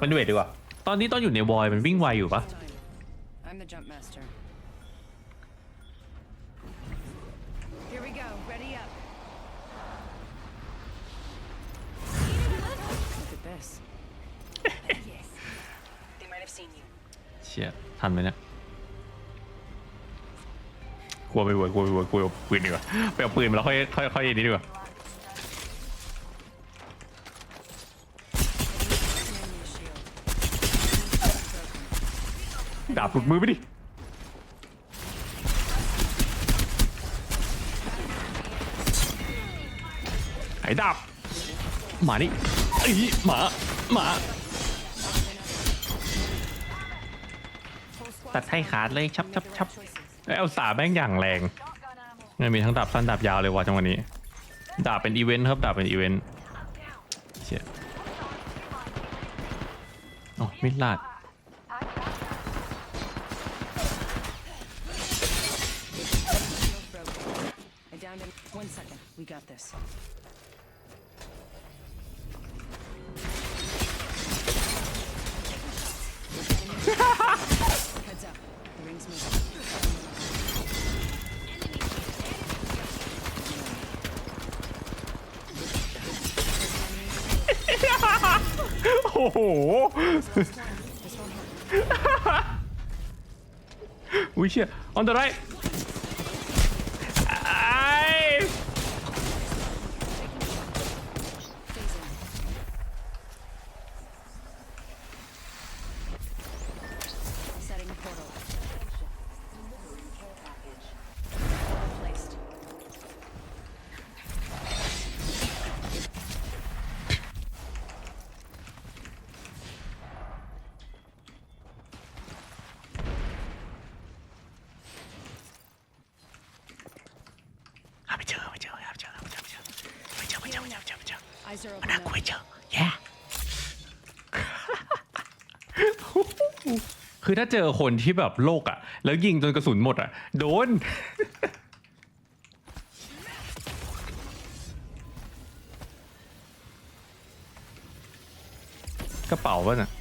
มันเวทดีกว่า ตอนนี้ตอนอยู่ในวอยมันวิ่งไวอยู่ปะ I'm the jump master. Here we go. Ready up. Look at this. yes. They might have seen you. เชี่ยทันไหมเนี่ยกลัวไปเวิร์กลัวไปเวิร์กกลัวเอาปืนดีกว่าไปเอาปืนมาแล้วค่อยค่อยค่อยนี้ดีกว่า ดาบหลุดมือไปดิ ไอ้ดาบหมานี่ไอ้หมา หมา ตัดให้ขาดเลยชับชับชับไอ้เอลสาแม่งอย่างแรงมันมีทั้งดาบสั้นดาบยาวเลยว่ะจังหวะนี้ ดาบเป็นอีเวนต์ครับดาบเป็นอีเวนต์เชี่ยอ๋อมิดลาด We got this. Heads up. The ring's moving. โอ้โห This won't hurt. อุ้ยเชี่ย on the right ไอ้ Phasing. Setting portal. Placed. หาไม่เจอไม่เจอหาไม่เจอหาไม่เจอไม่เจอไม่เจอไม่เจอไม่เจอไม่เจอไม่เจอ Eyes are มัน open น่ากลัว now. ไม่เจอแย่คือถ้าเจอคนที่แบบโลกอะ แล้วยิงจนกระสุนหมดอะ โดน กระเป๋าป่ะน่ะอะ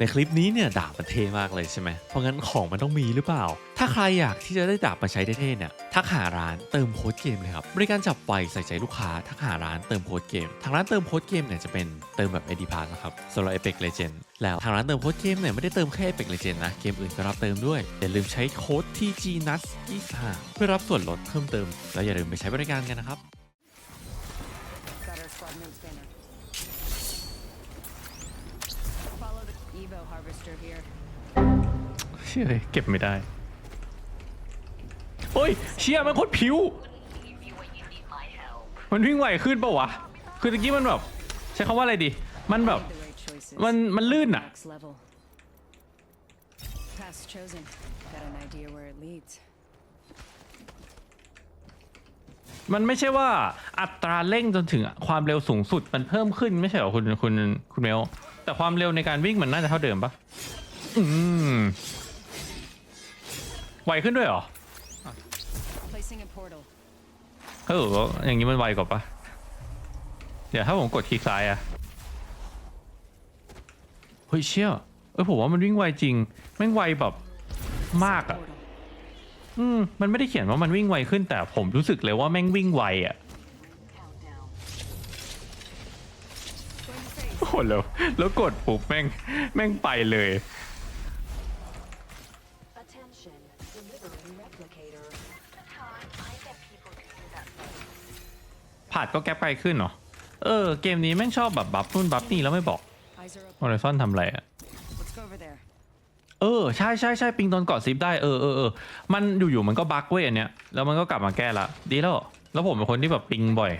ในคลิปนี้เนี่ยดาบมันเท่มากเลยใช่ไหมเพราะงั้นของมันต้องมีหรือเปล่า ถ้าใครอยากที่จะได้ดาบมาใช้เท่ๆเนี่ยทักหาร้านเติมโค้ดเกมเลยครับบริการจับไฟใส่ใจลูกค้าทักหาร้านเติมโค้ดเกม ทางร้านเติมโค้ดเกมเนี่ยจะเป็นเติมแบบ ID Pass นะครับสำหรับ Apex Legend แล้วทางร้านเติมโค้ดเกมเนี่ยไม่ได้เติมแค่ Apex Legend นะเกมอื่นก็รับเติมด้วยอย่าลืมใช้โค้ด TG NUTS 25เพื่อรับส่วนลดเพิ่มเติม แล้วอย่าลืมไปใช้บริการกันนะครับ Evo harvester here. เชี่ยเก็บไม่ได้โอ้ยเชี่ยมันโคตรผิว มันวิ่งไวขึ้นปะวะ คือตะกี้มันแบบ ใช้คำว่าอะไรดี มันแบบ Made the right choices. มันมันลื่นอะ Next level. Path chosen. Got an idea where it leads. มันไม่ใช่ว่าอัตราเร่งจนถึงความเร็วสูงสุดมันเพิ่มขึ้นไม่ใช่เหรอคุณคุณคุณเมล แต่ความเร็วในการวิ่งมันน่าจะเท่าเดิมปะอืมไวขึ้นด้วยเหรอ Placing a portal. เอออย่างนี้มันไวกว่าปะเดี๋ยวถ้าผมกดคลิกซ้ายอะเฮ้ยเชี่ยเออผมว่ามันวิ่งไวจริงแม่งไวแบบมากอะ Portal. อืมมันไม่ได้เขียนว่ามันวิ่งไวขึ้นแต่ผมรู้สึกเลยว่าแม่งวิ่งไวอะ to phase. โอ้โหแล้ว แล้วกดปุ๊บแม่งแม่งไปเลย Attention, delivering replicator. Time, I bet people could do that. ผ่านก็แก้ไปขึ้นเหรอ เออ เกมนี้แม่งชอบแบบบัฟนู่นบัฟนี่แล้วไม่บอก Eyes are open. โอเรซอนทำอะไรอะ Let's go over there. เออ ใช่ใช่ใช่ปิงตอนเกาะซิปได้เออเออเออมันอยู่ๆมันก็บั๊กเว้ยอันเนี้ยแล้วมันก็กลับมาแก้ละดีแล้ว แล้วผมเป็นคนที่แบบปิงบ่อย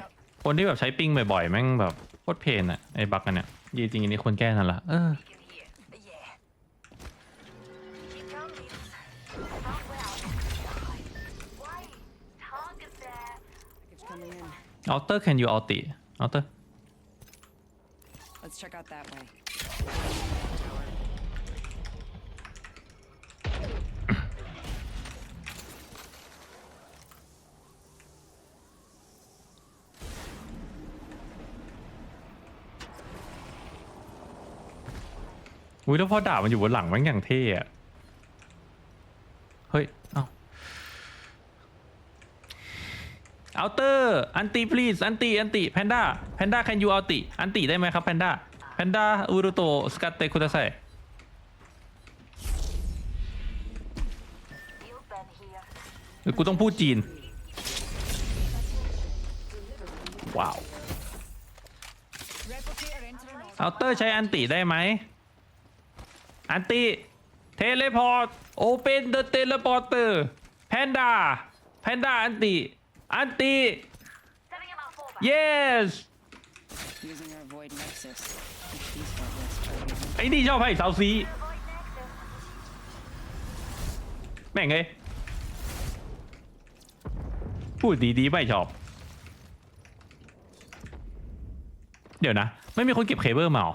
คนที่แบบใช้ปิงบ่อยๆแม่งแบบโคตรเพนอะไอ้บั๊กอันเนี้ย จริงๆอันนี้คนแก้นั่นละเออ Yeah. Keep going. Not well. Why? Target there. Package coming in. อัลเตอร์ can you อัลติอัลเตอร์ Let's check out that way. อุ้ยแล้วพอดาบมันอยู่บนหลังมันอย่างเท่อะเฮ้ย เอาเอาเตอร์อันตี please อันตีอันตีแพนด้าแพนด้า can you อันตีอันตีได้ไหมครับแพนด้าแพนด้าอุรุโตสกัดเตคุดาไซ Field Ben here. หรือกูต้องพูดจีน ว้าว เอาเตอร์ใช้อันติได้ไหม อันติเทเลพอร์ตโอเปนเดอะเทเลพอร์เตอร์แพนด้าแพนด้าอันติอันติ Setting him up over. yes Using our void nexus. If these heartless try to use ไอ้นี่ชอบให้เสาซี Void nexus. แม่งเอ้ยพูดดีๆไม่ชอบ เดี๋ยวนะ ไม่มีคนเก็บเคเบิลมาเหรอ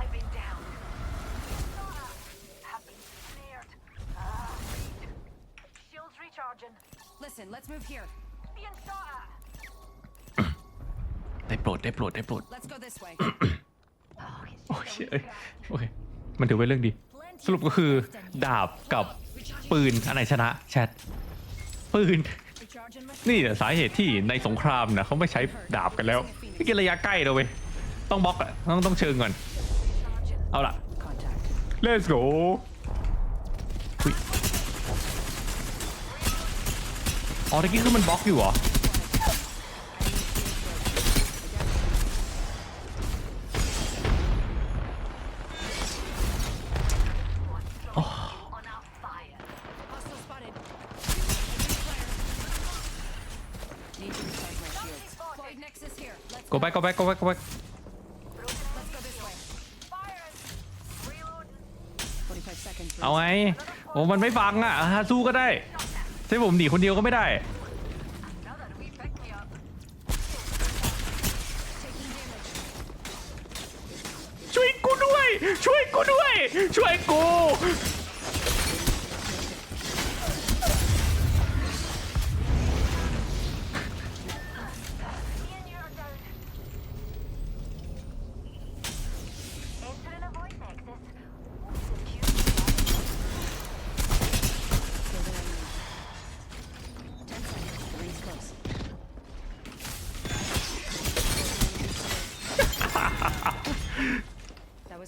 Shields recharging. Listen, let's move here. Being shot at. ได้โปรดได้โปรดได้โปรด Let's go this way. Oh, it's โอ้ย just เชี่ย a เอ้ย wee crack. โอเคมันถือเป็นเรื่องดี สรุปก็คือดาบกับปืนอันไหนชนะแชทปืน Recharging my นี่แหละสาเหตุที่ในสงครามนะเขาไม่ใช้ดาบกันแล้วไม่กินระยะใกล้เราเว้ยต้องบล็อกอะต้องต้องเชิงก่อน Recharging. เอาล่ะ contact. let's go อุ๊ย อ๋อตะกี้คือมันบล็อกอยู่เหรอ On our fire. Hostile spotted. Need to recharge my shields. Void nexus here. Let's go back go back go back go back Let's go this way. Fires. Reloading. 45 seconds. เอาไงโอ้มันไม่ฟังอะอะสู้ก็ได้ ใช่ผมหนีคนเดียวก็ไม่ได้ Another wee pick me up. Taking damage. ช่วยกูด้วย ช่วยกูด้วย ช่วยกู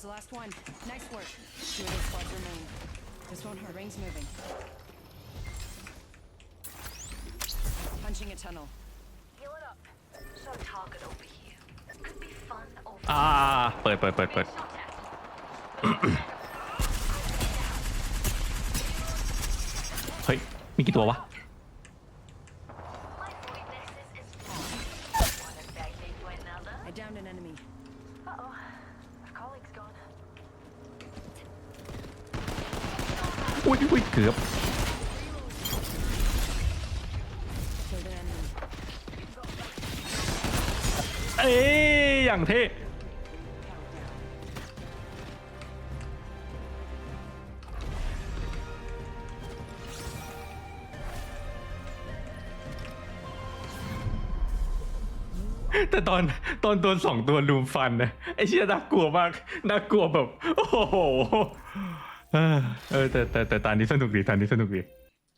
was the last one. Nice work. Two of those squads remain. This won't hurt. Ring's moving. Punching a tunnel. Heal it up. So target over here. Could be fun over อ่าเปิดเปิดเปิดเปิด shot at. เฮ้ยมีกี่ตัววะ My void nexus is full. One effect into another. I downed an enemy. Uh-oh. Our colleague's gone. อุ้ยอุ้ยเกือบ Killed an enemy. เอ้ยอย่างเท่ แต่ตอนตอนตัวสองตัวลุมฟันนะไอ้เชี่ยน่ากลัวมากน่ากลัวแบบ โอ้โหเออเออแต่แต่แต่ตอนนี้สนุกดีตอนนี้สนุกดี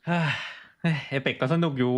เฮ้ยเอเปกก็สนุกอยู่